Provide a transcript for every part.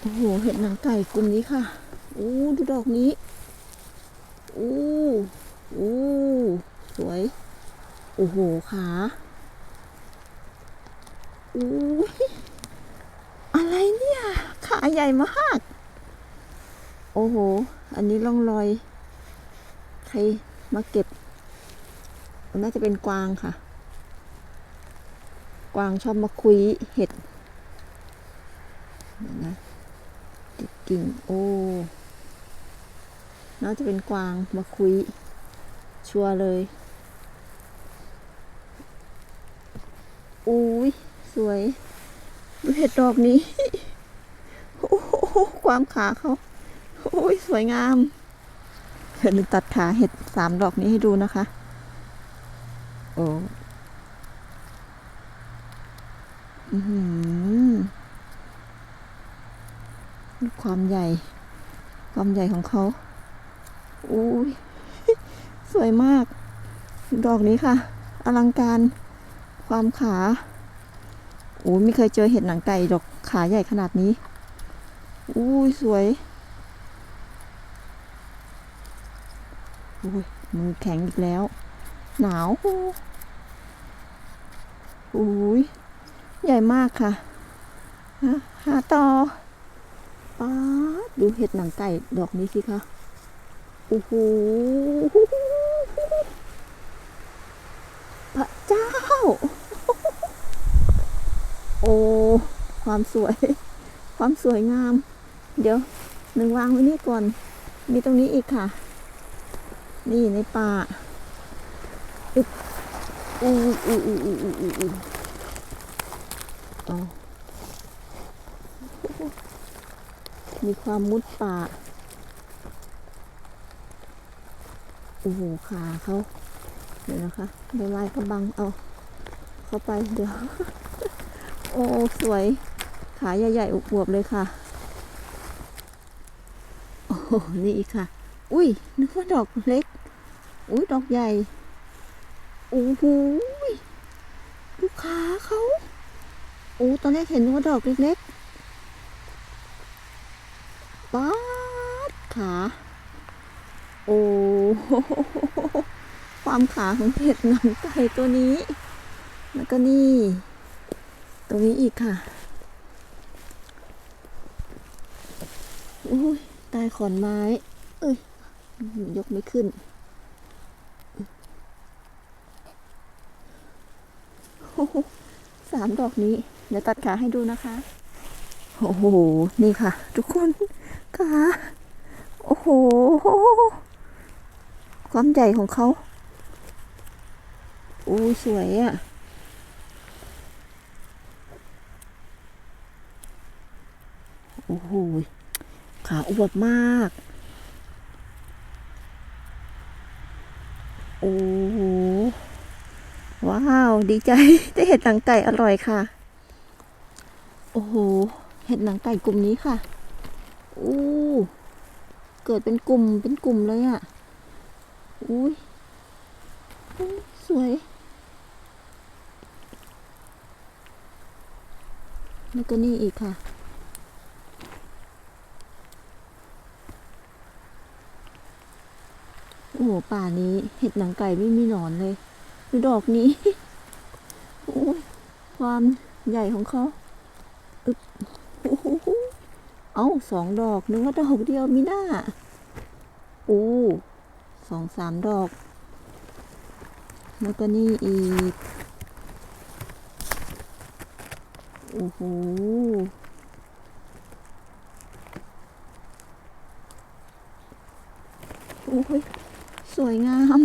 โอ้โห เห็ดหนังไก่กลุ่มนี้ค่ะ อู้ดูดอกนี้ อู้อู้สวย โอ้โห ขาอู้ยอะไรเนี่ย ขาใหญ่มาก โอ้โห อันนี้ร่องรอย ใครมาเก็บ น่าจะเป็นกวางค่ะ กวางชอบมาคุยเห็ดเดี๋ยวนะติด กิ่งโอ้น่าจะเป็นกวางมาคุย ชัวร์เลย อุ้ยสวยดูเห็ดดอกนี้โอ้โหความขาเขาโอ้ยสวยงามเดี๋ยวหนูตัดขาเห็ดสามดอกนี้ให้ดูนะคะ โอ้อือหือ ความใหญ่ ความใหญ่ของเขาอุ้ยสวยมาก ดอกนี้ค่ะ อลังการ ความขาโอ้ยไม่เคยเจอเห็ดหนังไก่ดอกขาใหญ่ขนาดนี้อุ้ยสวยอุ้ยมือแข็งอีกแล้ว หนาวอุ้ยใหญ่มากค่ะฮะหาต่อ ป๊าดูเห็ดหนังไก่ดอกนี้สิคะโอ้โหพระเจ้า โอ้ ความสวย ความสวยงาม เดี๋ยวหนึ่งวางไว้นี่ก่อน มีตรงนี้อีกค่ะ นี่ในป่าอึ๊บอู้อู้อู้อู้อู้อู้อู้เอา มีความมุดป่า โอ้โห ขาเขา เดี๋ยวนะคะใบไม้ก็บังเอา เข้าไปเดี๋ยว โอ้สวย ขาใหญ่ๆอุบวบเลยค่ะ โอ้โหนี่อีกค่ะ อุ้ย นึกว่าดอกเล็ก อุ้ยดอกใหญ่โอ้โหดูขาเขา โอ้ตอนแรกเห็นนึกว่าดอกเล็กๆป๊าด ขาโอ้โหความขาของเห็ดหนังไก่ตัวนี้ แล้วก็นี่ตรงนี้อีกค่ะอุ้ยตายขอนไม้เอ้ยยกไม่ขึ้นโอ้โหสามดอกนี้ เดี๋ยวตัดขาให้ดูนะคะ โอ้โห นี่ค่ะ ทุกคนขา โอ้โห ความใหญ่ของเขา โอ้สวยอะ่ะ โอ้โห ขาอวบมาก โอ้โห ว้าว ดีใจ ได้เห็ดหนังไก่อร่อยค่ะ โอ้โห เห็ดหนังไก่กลุ่มนี้ค่ะอู้ เกิดเป็นกลุ่มเป็นกลุ่มเลยอะ่ะ อุ้ยสวย แล้วก็นี่อีกค่ะ โอ้โหป่านี้เห็ดหนังไก่ไม่มีหนอนเลยดูดอกนี้ โอ้ยความใหญ่ของเขาอึ๊บโอ้โห เอาสองดอกนึกว่าดอกเดียวมีหน้าโอ้สองสามดอก แล้วก็นี่อีก โอ้โหโอ้ยสวยงาม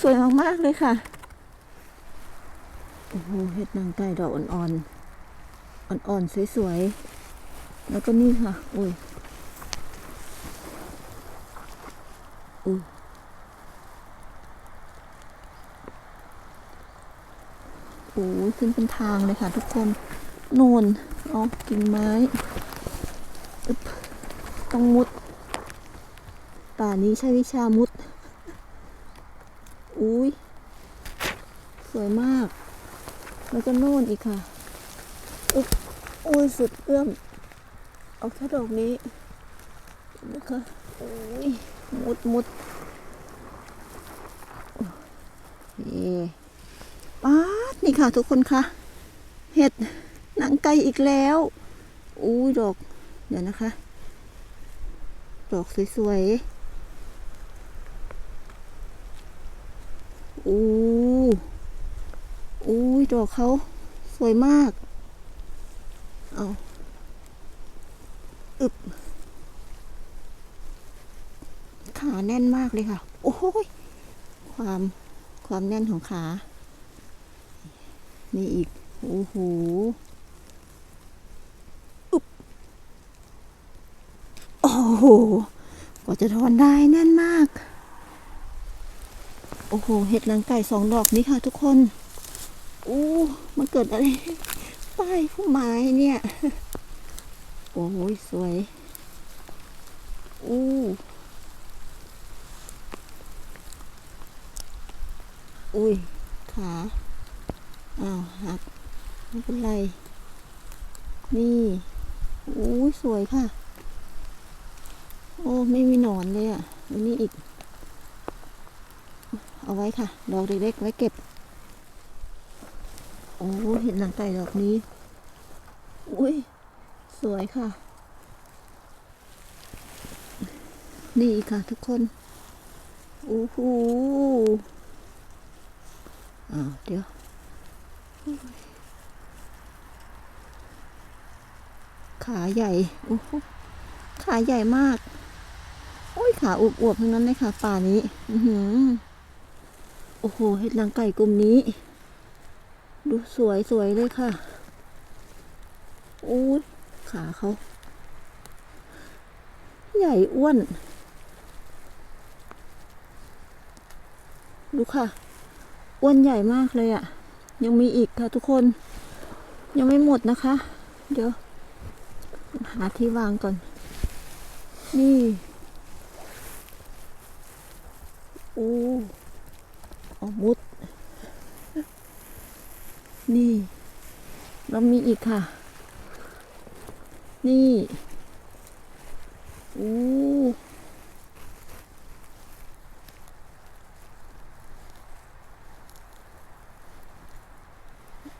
สวยมากๆเลยค่ะ โอ้โหเห็ดนางไก่ดอกอ่อนๆ อ่อนๆ สวยๆ แล้วก็นี่ค่ะโอ้ยอุ้ยโอ้ยขึ้นเป็นทางเลยค่ะทุกคนโน่นเอากิ่งไม้อึบต้องมุด ป่านี้ใช้วิชามุด อุ้ยสวยมาก แล้วก็โน่นอีกค่ะอุ๊บอุ้ยสุดเอื้อม เอาแค่ดอกนี้นะคะโอ้ยมุดมุดโอเคป๊าดนี่ค่ะทุกคนค่ะ เห็ดหนังไก่อีกแล้วอุ้ยดอก เดี๋ยวนะคะ ดอกสวยๆอู้อุ้ยดอกเขาสวยมาก เอาอึบ ขา แน่นมากเลยค่ะ โอ้ยความความแน่นของขา นี่อีก โอ้โหอึบโอ้โหกว่าจะทอนได้แน่นมาก โอ้โห เห็ดนางไก่สองดอกนี้ค่ะทุกคน อู้มันเกิดอะไรใต้พุ่มไม้เนี่ย โอ้ยสวย อู้ อุ้ย ขาอ้าวหักไม่เป็นไร นี่อู้ยสวยค่ะ โอ้ไม่มีหนอนเลยอะอันนี้อีก เอาไว้ค่ะ ดอกเล็กๆไว้เก็บ โอ้เห็นหนังไก่ดอกนี้ อุ้ยสวยค่ะ นี่ค่ะทุกคน โอ้โห อ้าวเดี๋ยวขาใหญ่โอ้โหขาใหญ่มาก โอ้ยขาอวบๆทั้งนั้นเลยค่ะป่านี้ อือหือโอ้โหเห็ดหลังไก่กลุ่มนี้ ดูสวยสวยเลยค่ะโอ้ยขาเขา ใหญ่อ้วน ดูค่ะ อ้วนใหญ่มากเลยอะ่ะ ยังมีอีกค่ะทุกคน ยังไม่หมดนะคะ เดี๋ยว หาที่วางก่อน นี่โอ้เอามุด นี่แล้วมีอีกค่ะ นี่ โอ้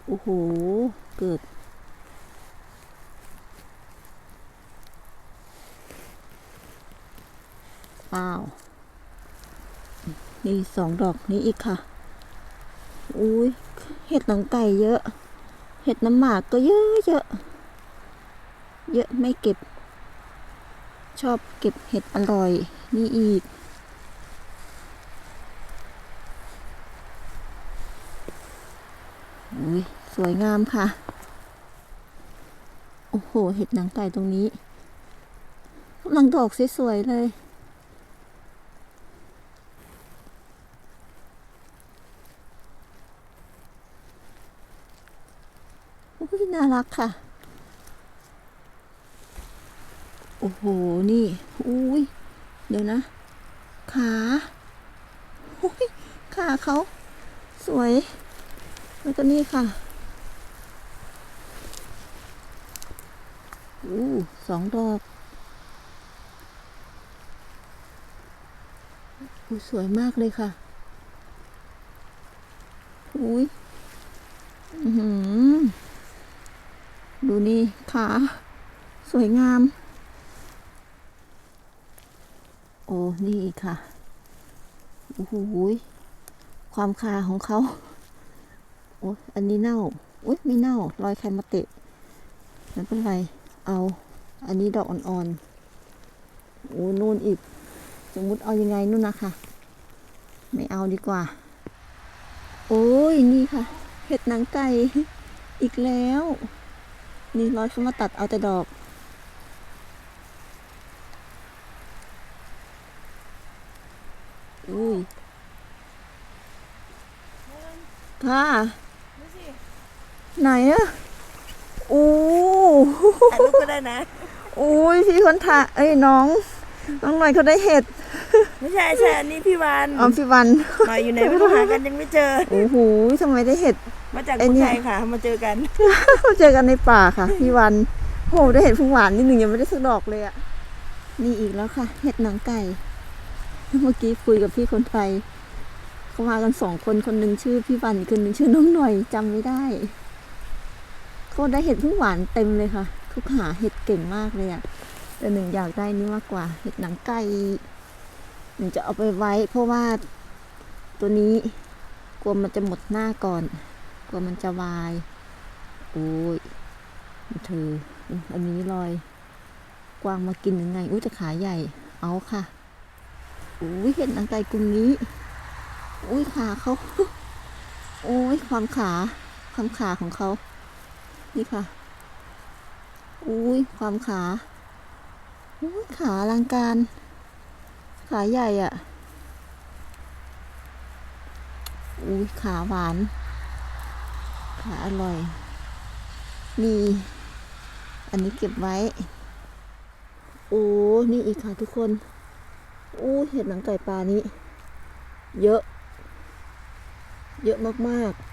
โอ้โห เกิดอ้าว นี่สองดอกนี้อีกค่ะ อุ้ยเห็ดหนังไก่เยอะ เห็ดน้ำหมากก็เยอะเยอะ เยอะไม่เก็บ ชอบเก็บเห็ดอร่อย นี่อีก อุ้ย สวยงามค่ะ โอ้โห เห็ดหนังไก่ตรงนี้กำลังดอกสวยๆเลยอุ้ยน่ารักค่ะ โอ้โห นี่ อุ้ย เดี๋ยวนะ ขาอุ้ยขาเขาสวย แล้วก็นี่ค่ะอู้สองดอกอู้สวยมากเลยค่ะอุ้ยอือหือดูนี่ขาสวยงาม โอ้ นี่อีกค่ะ โอ้โหยความคาของเขา โอ้อันนี้เน่าโอ้ยไม่เน่า รอยใครมาเตะไม่เป็นไร เอา อันนี้ดอกอ่อนๆโอ้นู่นอีก สมมุติเอายังไงนู่นนะคะไม่เอาดีกว่า โอ้ยนี่ค่ะ เห็ดหนังไก่ อีกแล้ว นี่ร้อยเขามาตัดเอาแต่ดอก อุ้ยค่ะ ไหนอะโอ้ถ่ายรูปก็ได้นะโอ้ยพี่คนถ่ายเอ้ยน้อง น้องหน่อยเขาได้เห็ด ไม่ใช่ใช่อันนี้พี่วันออมพี่วันหน่อยอยู่ไหนไม่รู้หากันยังไม่เจอ โอ้โหทำไมได้เห็ด มาจากไอ้เมืองเนี่ไทยยค่ะ มาเจอกันมาเจอกันในป่าค่ะ พี่วันโหได้เห็ดผงหวานนิดหนึ่งยังไม่ได้สักดอกเลยอะนี่อีกแล้วค่ะ เห็ดหนังไก่ เมื่อกี้คุยกับพี่คนไทย เขามากันสองคนคนหนึ่งชื่อพี่วันอีกคนหนึ่งชื่อน้องหน่อยจำไม่ได้ เขาได้เห็ดผงหวานเต็มเลยค่ะเขาหาเห็ดเก่งมากเลยอะแต่หนึ่งอยากได้นี่มากกว่า เห็ดหนังไก่หนึ่งจะเอาไปไว้ เพราะว่าตัวนี้กลัวมันจะหมดหน้าก่อน กลัวมันจะวาย โอ้ยเธออันนี้ลอย กวางมากินยังไง อุ้ยจะขาใหญ่ เอาค่ะอุ้ยเห็ดหนังไก่กลุ่มนี้ อุ้ยขาเขา โอ้ยความขา ความขาของเขา นี่ค่ะ อุ้ยความขาอุ้ยขาอลังการ ขาใหญ่อะ่ะ อุ้ยขาหวาน ขาอร่อยนี่อันนี้เก็บไว้ โอ้ นี่อีกค่ะทุกคนโอ้เห็ดหนังไก่ปลานี้ เยอะ เยอะมากๆ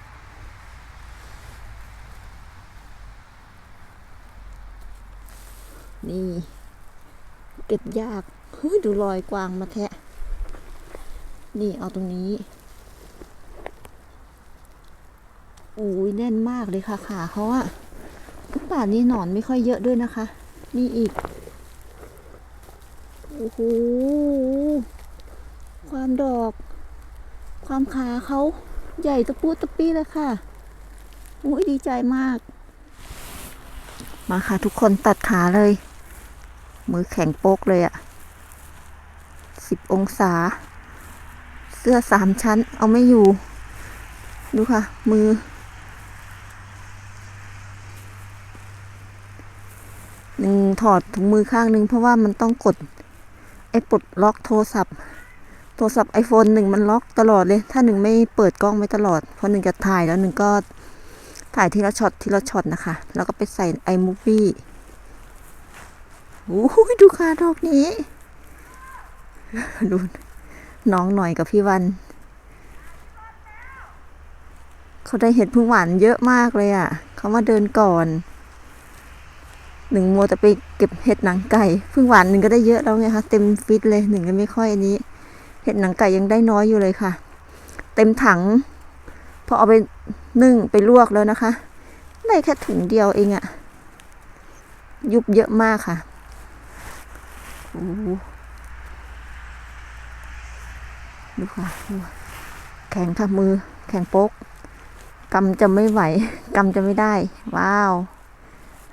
นี่ เก็บยากเฮ้ยดูรอยกวางมาแทะ นี่เอาตรงนี้อุ้ยแน่นมากเลยค่ะขาเขาอะป่านนี้หนอนไม่ค่อยเยอะด้วยนะคะ นี่อีก โอ้โห ความดอก ความขาเขาใหญ่ตะปูตะปี้เลยค่ะอุ้ยดีใจมาก มาค่ะทุกคนตัดขาเลย มือแข็งโป๊กเลยอะสิบองศา เสื้อสามชั้น เอาไม่อยู่ ดูค่ะ มือ หนึ่งถอดถุงมือข้างหนึ่งเพราะว่ามันต้องกด ไอ้ปลดล็อกโทรศัพท์ โทรศัพท์ไอโฟนหนึ่งมันล็อกตลอดเลย ถ้าหนึ่งไม่เปิดกล้องไว้ตลอด เพราะหนึ่งจะถ่ายแล้วหนึ่งก็ถ่ายทีละช็อตทีละช็อตนะคะ แล้วก็ไปใส่ไอมูฟี่ โอ้ยดูค่ะดอกนี้ ดูน้องหน่อยกับพี่วัน เขาได้เห็ดพึ่งหวานเยอะมากเลยอะ่ะ เขามาเดินก่อน หนึ่งมัวแต่ไปเก็บเห็ดหนังไก่พึ่งหวานหนึ่งก็ได้เยอะแล้วไงคะเต็มฟิตเลยหนึ่งก็ไม่ค่อยอันนี้ เห็ดหนังไก่ยังได้น้อยอยู่เลยค่ะ เต็มถังพอเอาไปนึ่งไปลวกแล้วนะคะได้แค่ถุงเดียวเองอะยุบเยอะมากค่ะ อ้ดูค่ะดูแข็งค่ะมือ แข็งโป๊กกำจะไม่ไหวกำจะไม่ได้ ว้าว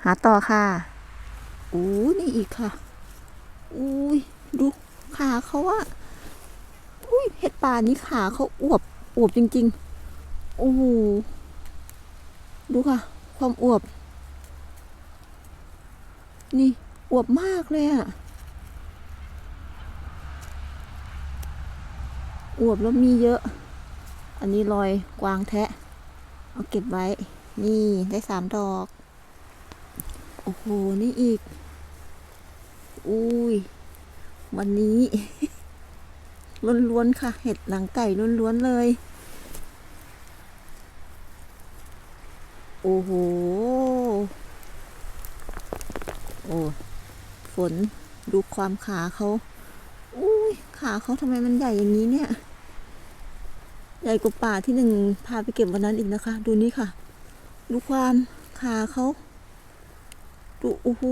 หาต่อค่ะอู้นี่อีกค่ะ อุ้ยดูขาเขาอะอุ้ยเห็ดป่านี้ขาเขาอวบอวบจริงๆโอ้โหดูค่ะ ความอวบ นี่อวบมากเลยอะ อวบแล้วมีเยอะ อันนี้รอยกวางแทะ เอาเก็บไว้ นี่ได้สามดอก โอ้โห นี่อีก อุ้ย วันนี้ล้วนๆค่ะ เห็ดหลังไก่ล้วนๆเลย โอ้โห โอ้ฝนดูความขาเขาอุ้ยขาเขาทำไมมันใหญ่อย่างนี้เนี่ย ใหญ่กว่าป่าที่หนึ่งพาไปเก็บวันนั้นอีกนะคะ ดูนี่ค่ะ ดูความขาเขาดูโอ้โห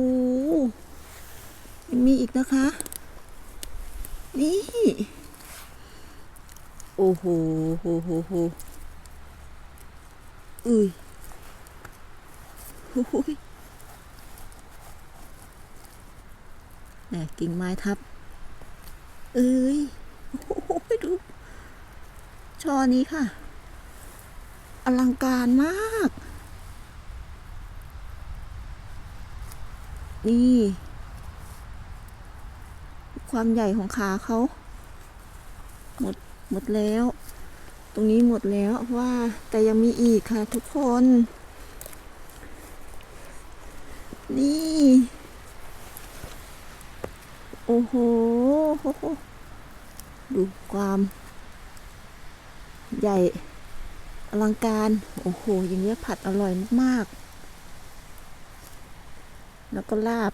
ยังมีอีกนะคะ นี่ โอ้โหโหโหโหอุ้ยโอ้ยแหนกิ่งไม้ทับ เอ้ยโอ้โหดู ชอนี้ค่ะ อลังการมาก นี่ ความใหญ่ของขาเขา หมด หมดแล้ว ตรงนี้หมดแล้วว่า แต่ยังมีอีกค่ะทุกคน นี่ โอ้โห ดูความ ใหญ่อลังการ โอ้โห อย่างเงี้ยผัดอร่อยมากๆ แล้วก็ลาบ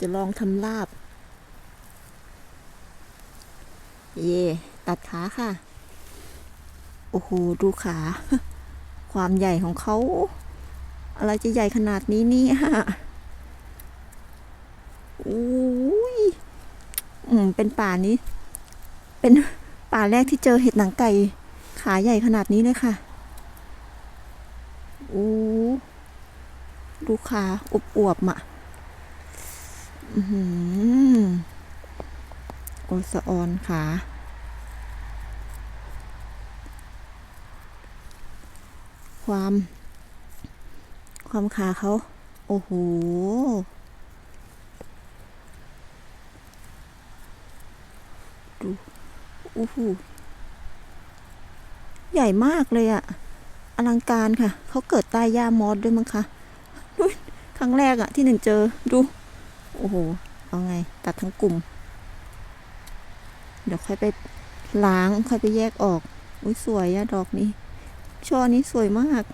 จะลองทำลาบ เย่ตัดขาค่ะ โอ้โห ดูขา ความใหญ่ของเขา อะไรจะใหญ่ขนาดนี้เนี่ยอุ้ย อืม เป็นป่านี้ เป็นป่าแรกที่เจอเห็ดหนังไก่ ขาใหญ่ขนาดนี้เลยค่ะโอ้ดูขาอวบๆอะอือหือโอสะออนขาความ ความขาเขา โอ้โห ดูโอ้โห ใหญ่มากเลยอะอลังการค่ะ เขาเกิดใต้หญ้ามอสด้วยมั้งคะดูครั้งแรกอะที่หนึ่งเจอดู โอ้โห เอาไง ตัดทั้งกลุ่ม เดี๋ยวค่อยไปล้างค่อยไปแยกออก อุ้ยสวยอะดอกนี้ ช่อนี้สวยมาก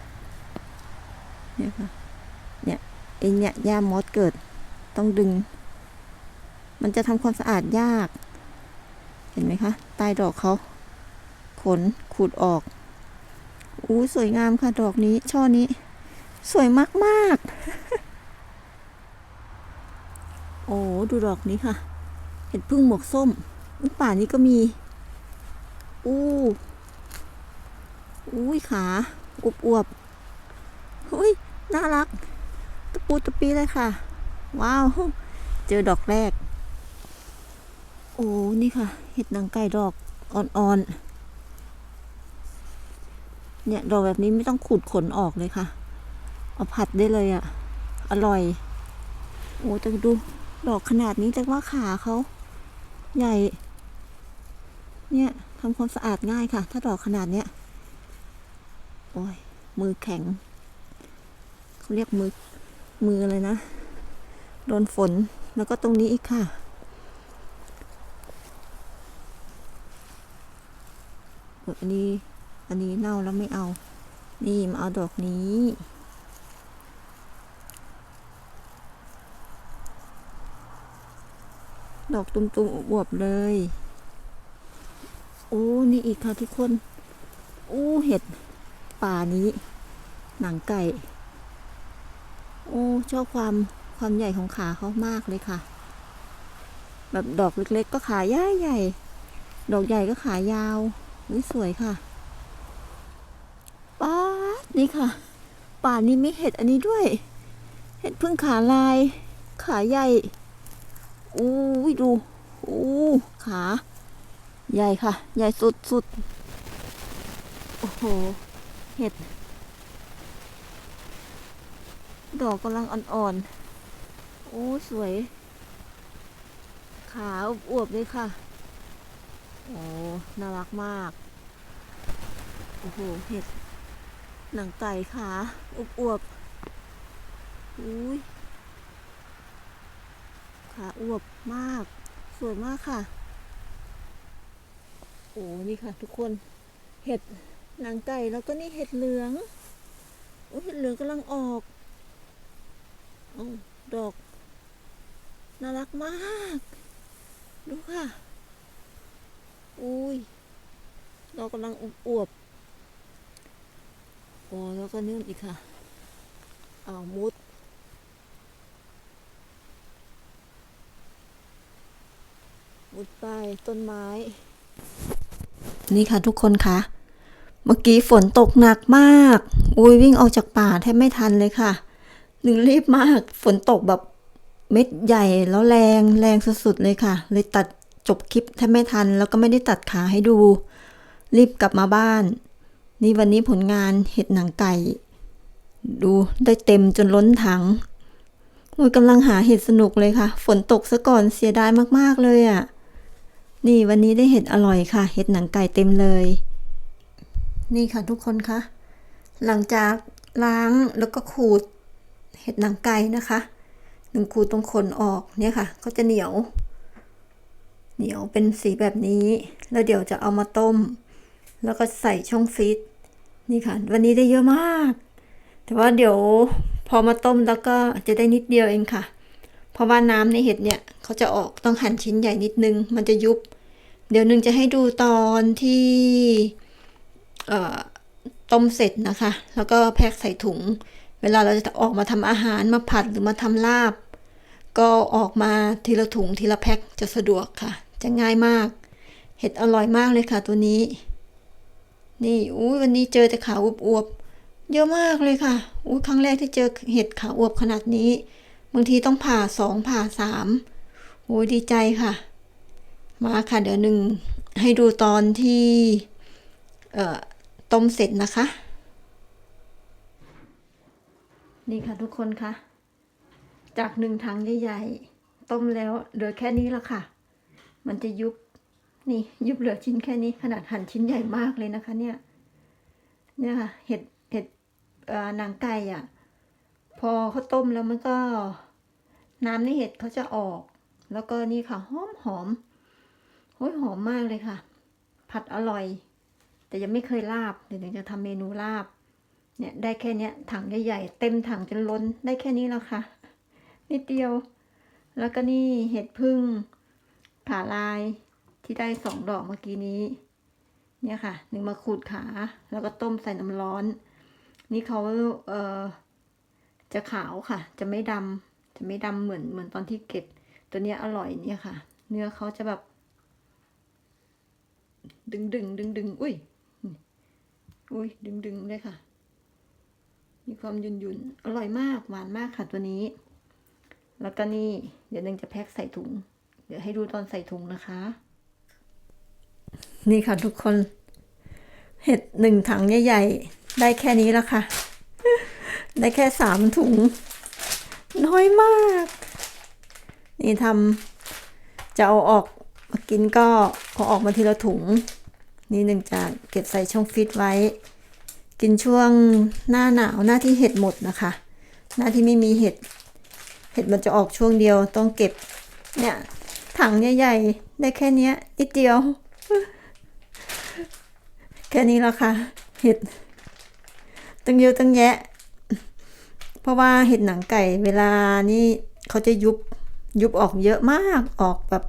เนี่ยค่ะ เนี่ยไอเนี่ยหญ้ามอสเกิด ต้องดึง มันจะทำความสะอาดยาก เห็นไหมคะ ใต้ดอกเขา ขนขูดออก อู้สวยงามค่ะดอกนี้ ช่อนี้ สวยมากๆ โอ้ดูดอกนี้ค่ะ เห็ดพึ่งหมวกส้มป่านี้ก็มี อู้ อุ้ยขาอวบอวบๆอุ้ยน่ารัก ตะปูตะปีเลยค่ะ ว้าว เจอดอกแรก โอ้ นี่ค่ะ เห็ดนางไก่ดอกอ่อนๆ เนี่ยดอกแบบนี้ไม่ต้องขูดขนออกเลยค่ะ เอาผัดได้เลยอะ่ะ อร่อย โอ้แต่ดู ดอกขนาดนี้แต่ว่าขาเขาใหญ่ เนี่ยทำความสะอาดง่ายค่ะ ถ้าดอกขนาดเนี้ย โอ้ย มือแข็ง เขาเรียกมือ มืออะไรนะ โดนฝน แล้วก็ตรงนี้อีกค่ะอันนี้ อันนี้เน่าแล้วไม่เอา นี่มาเอาดอกนี้ดอกตุ่มๆอวบเลย โอ้ นี่อีกค่ะทุกคน โอ้ เห็ด ป่านี้ หนังไก่ โอ้ ชอบความความใหญ่ของขาเขามากเลยค่ะ แบบดอกเล็กๆ ก็ขาใหญ่ใหญ่ ดอกใหญ่ก็ขายาวสวยค่ะ นี่ค่ะ ป่านี้มีเห็ดอันนี้ด้วย เห็ดพึ่งขาลาย ขาใหญ่อู้ยดูอู้ขา ใหญ่ค่ะ ใหญ่สุดสุดโอ้โห เห็ด ดอกกำลังอ่อนๆโอ้สวย ขาอวบเลยค่ะ โอ้ น่ารักมาก โอ้โห เห็ด หนังไก่ขาอวบอุ้ยขาอวบมาก สวยมากค่ะ โอ้นี่ค่ะ ทุกคนเห็ดหนังไก่แล้วก็นี่เห็ดเหลืองโอ้เห็ดเหลืองกำลังออกอดอก น่ารักมาก ดูค่ะ อุ้ยดอกกำลังอวบ ๆโอ้แล้วก็นู่นอีกค่ะอ้ามุด มุดไปต้นไม้ นี่ค่ะทุกคนคะเมื่อกี้ฝนตกหนักมาก อุ้ยวิ่งออกจากป่าแทบไม่ทันเลยค่ะ หนึ่งรีบมาก ฝนตกแบบเม็ดใหญ่แล้วแรงแรงสุดๆเลยค่ะ เลยตัดจบคลิปแทบไม่ทัน แล้วก็ไม่ได้ตัดขาให้ดู รีบกลับมาบ้าน นี่วันนี้ผลงานเห็ดหนังไก่ ดูได้เต็มจนล้นถังอุ้ยกำลังหาเห็ดสนุกเลยค่ะ ฝนตกซะก่อนเสียดายมากๆเลยอะ่ะ นี่วันนี้ได้เห็ดอร่อยค่ะ เห็ดหนังไก่เต็มเลย นี่ค่ะทุกคนคะหลังจากล้างแล้วก็ขูดเห็ดหนังไก่นะคะหนึ่งขูดตรงขนออกเนี่ยค่ะ ก็จะเหนียว เหนียวเป็นสีแบบนี้ แล้วเดี๋ยวจะเอามาต้ม แล้วก็ใส่ช่องฟรีซ นี่ค่ะ วันนี้ได้เยอะมาก แต่ว่าเดี๋ยวพอมาต้มแล้วก็จะได้นิดเดียวเองค่ะ เพราะว่าน้ำในเห็ดเนี่ยเขาจะออกต้องหั่นชิ้นใหญ่นิดนึง มันจะยุบ เดี๋ยวนึงจะให้ดูตอนที่เอ่อต้มเสร็จนะคะ แล้วก็แพ็คใส่ถุง เวลาเราจะออกมาทำอาหารมาผัดหรือมาทำลาบ ก็ออกมาทีละถุงทีละแพ็คจะสะดวกค่ะ จะง่ายมาก เห็ดอร่อยมากเลยค่ะตัวนี้ นี่อุ้ยวันนี้เจอแต่ขาอวบๆเยอะมากเลยค่ะอุ้ยครั้งแรกที่เจอเห็ดขาอวบขนาดนี้ บางทีต้องผ่าสองผ่าสามโอ้ยดีใจค่ะ มาค่ะเดี๋ยวหนึ่งให้ดูตอนที่เอ่อต้มเสร็จนะคะ นี่ค่ะทุกคนคะจากหนึ่งถังใหญ่ๆต้มแล้วเหลือแค่นี้ละค่ะ มันจะยุบ นี่ยุบเหลือชิ้นแค่นี้ขนาดหั่นชิ้นใหญ่มากเลยนะคะ เนี่ย เนี่ยค่ะ เห็ดเห็ดหนังไก่อะ พอเขาต้มแล้วมันก็ น้ำในเห็ดเขาจะออก แล้วก็นี่ค่ะ หอมหอมโอ้ยหอมมากเลยค่ะ ผัดอร่อย แต่ยังไม่เคยลาบเดี๋ยวจะทำเมนูลาบ เนี่ยได้แค่เนี้ยถังใหญ่ๆเต็มถังจนล้นได้แค่นี้แล้วค่ะนิดเดียว แล้วก็นี่เห็ดพึ่งผ่าลาย ที่ได้สองดอกเมื่อกี้นี้ เนี่ยค่ะหนึ่งมาขูดขา แล้วก็ต้มใส่น้ำร้อน นี่เขาเอ่อจะขาวค่ะ จะไม่ดำจะไม่ดำเหมือนเหมือนตอนที่เก็บ ตัวเนี้ยอร่อยเนี่ยค่ะ เนื้อเขาจะแบบ ดึงดึงดึงดึงอุ้ยอุ้ยดึงดึงเลยค่ะ มีความยุ่นยุ่นอร่อยมากหวานมากค่ะตัวนี้ แล้วก็นี่ เดี๋ยวนึงจะแพ็คใส่ถุง เดี๋ยวให้ดูตอนใส่ถุงนะคะ นี่ค่ะทุกคน เห็ดหนึ่งถังใหญ่ๆ ได้แค่นี้แล้วค่ะ ได้แค่สามถุง น้อยมาก นี่ทำจะเอาออกมากินก็เอาออกมาทีละถุง นี่หนึ่งจะเก็บใส่ช่องฟิตไว้ กินช่วงหน้าหนาวหน้าที่เห็ดหมดนะคะ หน้าที่ไม่มีเห็ด เห็ดมันจะออกช่วงเดียวต้องเก็บ เนี่ยถังใหญ่ๆ ได้แค่นี้ยนิดเดียว แค่นี้แล้วค่ะ เห็ดตั้งเยอะตั้งแยะ เพราะว่าเห็ดหนังไก่เวลานี่เขาจะยุบยุบออกเยอะมากออกแบบ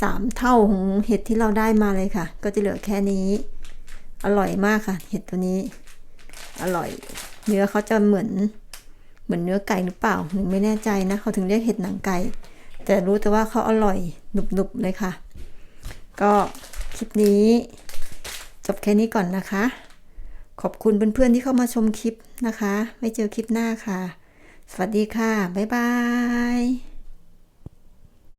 สามเท่าของเห็ดที่เราได้มาเลยค่ะ ก็จะเหลือแค่นี้ อร่อยมากค่ะ เห็ดตัวนี้ อร่อย เนื้อเขาจะเหมือน เหมือนเนื้อไก่หรือเปล่าหนูไม่แน่ใจนะเขาถึงเรียกเห็ดหนังไก่ แต่รู้แต่ว่าเขาอร่อยหนุบๆเลยค่ะ ก็คลิปนี้ จบแค่นี้ก่อนนะคะ ขอบคุณเพื่อนๆที่เข้ามาชมคลิปนะคะไม่เจอคลิปหน้าค่ะ สวัสดีค่ะ บ๊ายบาย